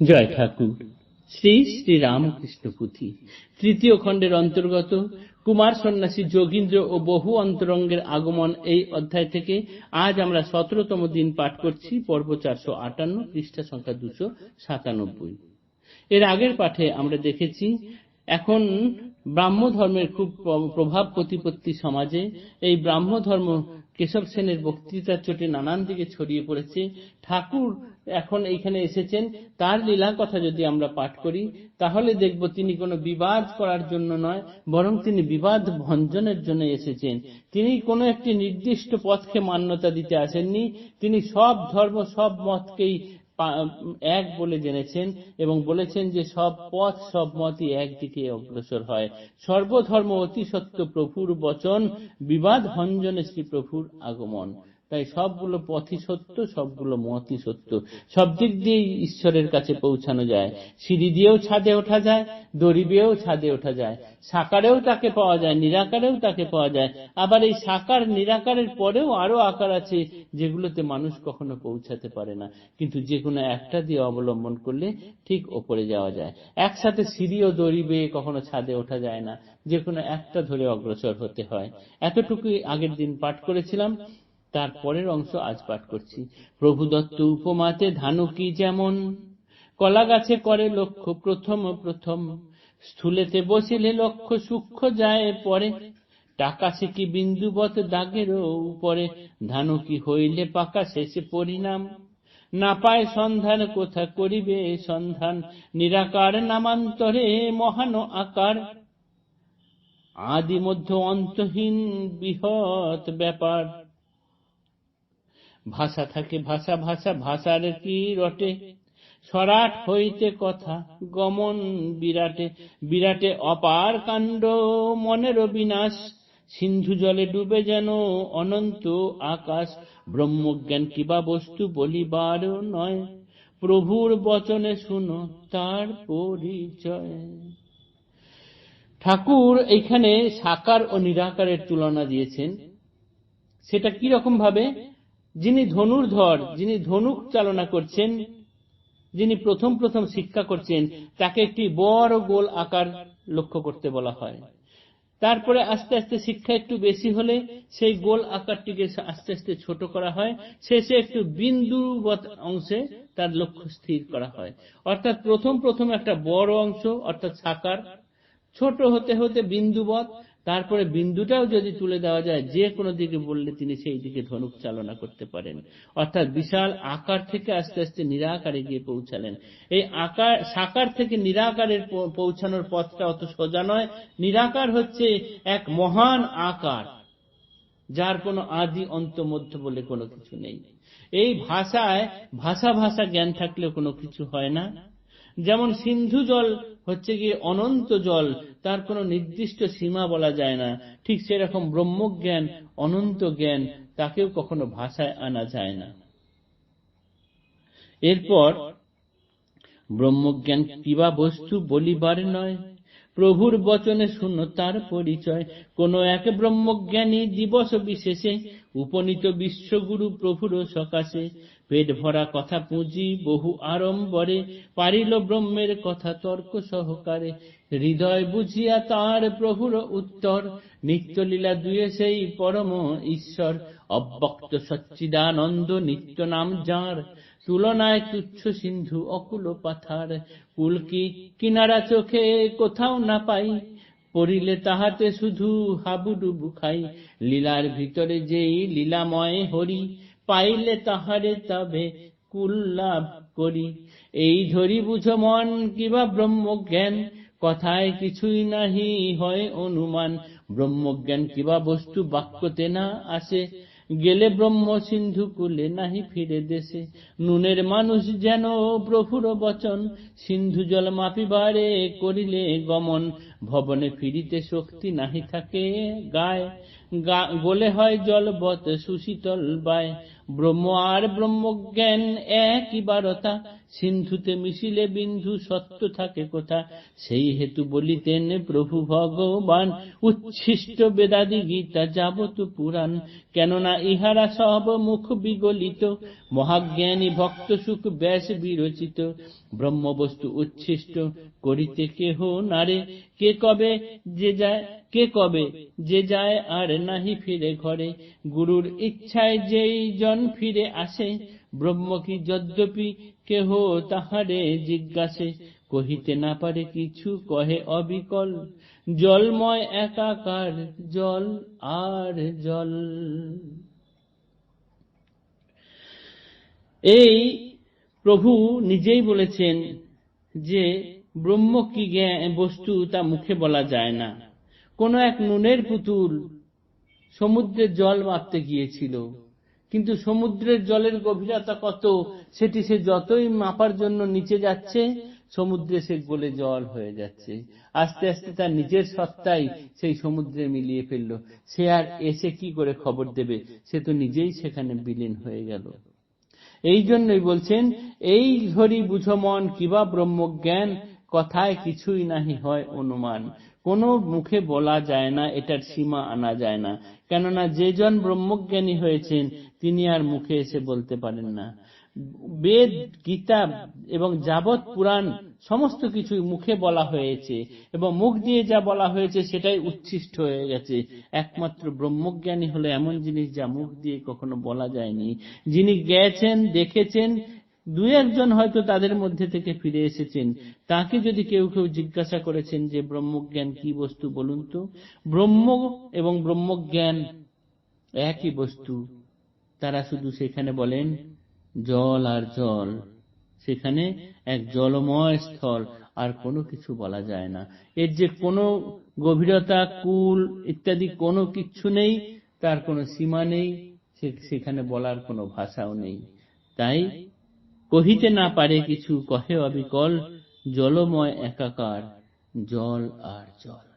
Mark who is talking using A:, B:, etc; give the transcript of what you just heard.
A: জয় ঠাকুর। শ্রী শ্রী রামকৃষ্ণ পুঁথি। তৃতীয় খণ্ডের অন্তর্গত কুমার সন্ন্যাসী যোগীন্দ্র ও বহু অন্তরঙ্গের আগমন এই অধ্যায় থেকে আজ আমরা সতেরোতম দিন পাঠ করছি পর্ব চারশো আটান্ন পৃষ্ঠা সংখ্যা দুশো সাতানব্বই। এর আগের পাঠে আমরা দেখেছি এখন ব্রাহ্ম ধর্মের খুব প্রভাব প্রতিপত্তি সমাজে এই ব্রাহ্ম ধর্ম কেশব সেনের বক্তৃতার চোটে নানান দিকে ছড়িয়ে পড়েছে। ঠাকুর এখন এইখানে এসেছেন। তার লীলা কথা যদি আমরা পাঠ করি, তাহলে দেখব তিনি কোনো বিবাদ করার জন্য নয়, বরং তিনি বিবাদ ভঞ্জনের জন্য এসেছেন। তিনি কোনো একটি নির্দিষ্ট পথকে মান্যতা দিতে আসেননি। তিনি সব ধর্ম, সব মতকেই এক বলে জেনেছেন এবং বলেছেন যে সব পথ, সব মতই একদিকে অগ্রসর হয়। সর্বধর্ম অতি সত্য প্রভুর বচন, বিবাদ ভঞ্জনে শ্রী প্রভুর আগমন। তাই সবগুলো পথই সত্য, সবগুলো মতই সত্য। সব দিক দিয়েই ঈশ্বরের কাছে পৌঁছানো যায়। সিঁড়ি দিয়েও ছাদে ওঠা যায়, দড়ি দিয়েও ছাদে ওঠা যায়। সাকারেও তাকে পাওয়া যায়, নিরাকারেও তাকে পাওয়া যায়। আবার এই সাকার, নিরাকারের পরেও আরও আকার আছে যেগুলোতে মানুষ কখনো পৌঁছাতে পারে না। কিন্তু যে কোনো একটা দিয়ে অবলম্বন করলে ঠিক ওপরে যাওয়া যায়। একসাথে সিঁড়ি ও দড়ি বেয়ে কখনো ছাদে ওঠা যায় না। যে কোনো একটা ধরে অগ্রসর হতে হয়। এতটুকুই আগের দিন পাঠ করেছিলাম। তার পরের অংশ আজ পাঠ করছি। প্রভু দত্ত উপমাতে ধানুকি যেমন? কলা গাছে করে লক্ষ্য প্রথম প্রথম। স্থূলেতে বসিলে লক্ষ্য সূক্ষ্ম যায় পরে। টাকা সে কি বিন্দুবত দাগের উপরে? ধানুকি হইলে পাকা শেষে পরিণাম? না পায় সন্ধান, কোথা করিবে সন্ধান? নিরাকার নামান্তরে মহান আকার। আদি মধ্য অন্তহীন বৃহৎ ব্যাপার। ভাষা থাকে, ভাষা ভাষা, ভাষার কি রটে? সরাট হইতে কথা, গমন বিরাটে বিরাটে অপার কাণ্ড, মনের বিনাশ সিন্ধু জলে ডুবে যেন অনন্ত আকাশ, ব্রহ্মজ্ঞান কিবা বস্তু বলিবার নয়। প্রভুর বচনে শুনো তার পরিচয়। ঠাকুর এখানে সাকার ও নিরাকারের তুলনা দিয়েছেন। সেটা কি রকম ভাবে? যিনি ধনুর্ধর, যিনি ধনুক চালনা করছেন, যিনি প্রথম প্রথম শিক্ষা করছেন, তাকে একটি বড় গোল আকার লক্ষ্য করতে বলা হয়। তারপরে আস্তে আস্তে শিক্ষা একটু বেশি হলে সেই গোল আকারটিকে আস্তে আস্তে ছোট করা হয়। শেষে একটু বিন্দুবৎ অংশে তার লক্ষ্য স্থির করা হয়। অর্থাৎ প্রথম প্রথম একটা বড় অংশ, অর্থাৎ সাকার ছোট হতে হতে বিন্দুবৎ তারপরে বিন্দুটাও যদি তুলে দেওয়া যায়, যে কোনো দিকে বললে তিনি সেই দিকে ধনুক চালনা করতে পারেন। অর্থাৎ বিশাল আকার থেকে আস্তে আস্তে নিরাকারে গিয়ে পৌঁছালেন। এই আকার, সাকার থেকে নিরাকারের পৌঁছানোর পথটা অত সোজা নয়। নিরাকার হচ্ছে এক মহান আকার, যার কোনো আদি অন্ত মধ্য বলে কোনো কিছু নেই। এই ভাষায় ভাষা ভাষা জ্ঞান থাকলে কোনো কিছু হয় না। যেমন সিন্ধু জল হচ্ছে গিয়ে অনন্ত জল তার কোনো নির্দিষ্ট সীমা বলা যায় না। ঠিক সেরকম ব্রহ্মজ্ঞান, অনন্ত জ্ঞান তাকেও কখনো ভাষায় আনা যায় না। এরপর ব্রহ্মজ্ঞান কিবা বস্তু বলিবার নয়, প্রভুর বচনে শূন্য তার পরিচয়। কোন এক ব্রহ্মজ্ঞানী দিবস বিশেষে উপনীত বিশ্বগুরু প্রভুর সকাশে। পেট ভরা কথা পুঁজি বহু আড়ম্বরে, পারিল ব্রহ্মের কথা তর্ক সহকারে। হৃদয় বুঝিয়া তার প্রভুর উত্তর, নিত্যলীলা দুয়ে সেই পরম ঈশ্বর। অব্যক্ত সচ্চিদানন্দ নিত্য নাম যার, তুলনায় তুচ্ছ সিন্ধু অকুল পাথার। কুলকি কিনারা চোখে কোথাও না পাই, পড়িলে তাহাতে শুধু হাবুডুবু খাই। লীলার ভিতরে যেই লীলাময় হরি পাইলে তাহারে তবে কুল্লাভ করি। এই ধরি বুঝো মন, কিবা ব্রহ্মজ্ঞান? কথায় কিছুই নাহি হয় অনুমান। ব্রহ্মজ্ঞান কিবা বস্তু বাক্যতে না আসে। গেলে ব্রহ্ম সিন্ধু কুলে নাহি ফিরে দেশে। নুনের মানুষ যেন প্রভুর বচন, সিন্ধু জল মাপিবারে করিলে গমন। ভবনে ফিরিতে শক্তি নাহি থাকে গায়। গোলে হয় জলবত সুশীতল বায়। ব্রহ্ম আর ব্রহ্মজ্ঞান একই বারতা। সিন্ধুতে মিশিলে বিন্ধু সত্য থাকে কোথা? সেই হেতু বলিতেন প্রভু ভগবান, উচ্ছিষ্ট বেদাদি গীতা যাবত পুরাণ, কেননা ইহারা সব মুখ বিগলিত। মহাজ্ঞানী ভক্ত সুখ ব্যাস বিরচিত। ব্রহ্মবস্তু উচ্ছিষ্ট করিতে কেহ নারে কে কবে যে যায়, কে কবে যে যায় আর নাহি ফিরে ঘরে। গুরুর ইচ্ছায় যেই জন ফিরে আসে ব্রহ্ম কি যদ্যপি কেহ তাহারে জিজ্ঞাসে, কহিতে না পারে কিছু কহে অবিকল। জলময় একাকার জল আর জল। এই প্রভু নিজেই বলেছেন যে, ব্রহ্ম কি বস্তু তা মুখে বলা যায় না। কোন এক নুনের পুতুল সমুদ্রের জল মাপতে গিয়েছিল। কিন্তু সমুদ্রের জলের গভীরতা কত, সেটি সে যতই মাপার জন্য নিচে যাচ্ছে, সমুদ্রে সে গলে জল হয়ে যাচ্ছে। আস্তে আস্তে তার নিজের সত্তাই সেই সমুদ্রে মিলিয়ে ফেলল। সে আর এসে কি করে খবর দেবে? সে তো নিজেই সেখানে বিলীন হয়ে গেল। এই জন্যই বলছেন, এই ধরি বুঝো মন, কিবা ব্রহ্মজ্ঞান, কথায় কিছুই নাহি হয় অনুমান। কোনো মুখে বলা যায় না, এটার সীমা আনা যায় না। কেননা যেজন ব্রহ্মজ্ঞানী হয়েছেন, তিনি আর মুখে এসে বলতে পারেন না। বেদ গীতা এবং যাবৎ পুরাণ সমস্ত কিছুই মুখে বলা হয়েছে এবং মুখ দিয়ে যা বলা হয়েছে সেটাই উচ্ছিষ্ট হয়ে গেছে। একমাত্র ব্রহ্মজ্ঞানী হলো এমন জিনিস যা মুখ দিয়ে কখনো বলা যায়নি। যিনি গেছেন দেখেছেন দু একজন হয়তো তাদের মধ্যে থেকে ফিরে এসেছেন। তাকে যদি কেউ কেউ জিজ্ঞাসা করেছেন যে, ব্রহ্মজ্ঞান কি বস্তু? বলুন তো। ব্রহ্ম এবং ব্রহ্মজ্ঞান একই বস্তু। তারা শুধু সেখানে বলেন, জল আর জল। সেখানে এক জলময় স্থল, আর কোনো কিছু বলা যায় না। এর যে কোনো গভীরতা, কুল ইত্যাদি কোনো কিচ্ছু নেই, তার কোনো সীমা নেই সেখানে বলার কোনো ভাষাও নেই। তাই কহিতে না পারে কিছু কহে অবিকল জলময় একাকার জল আর জল।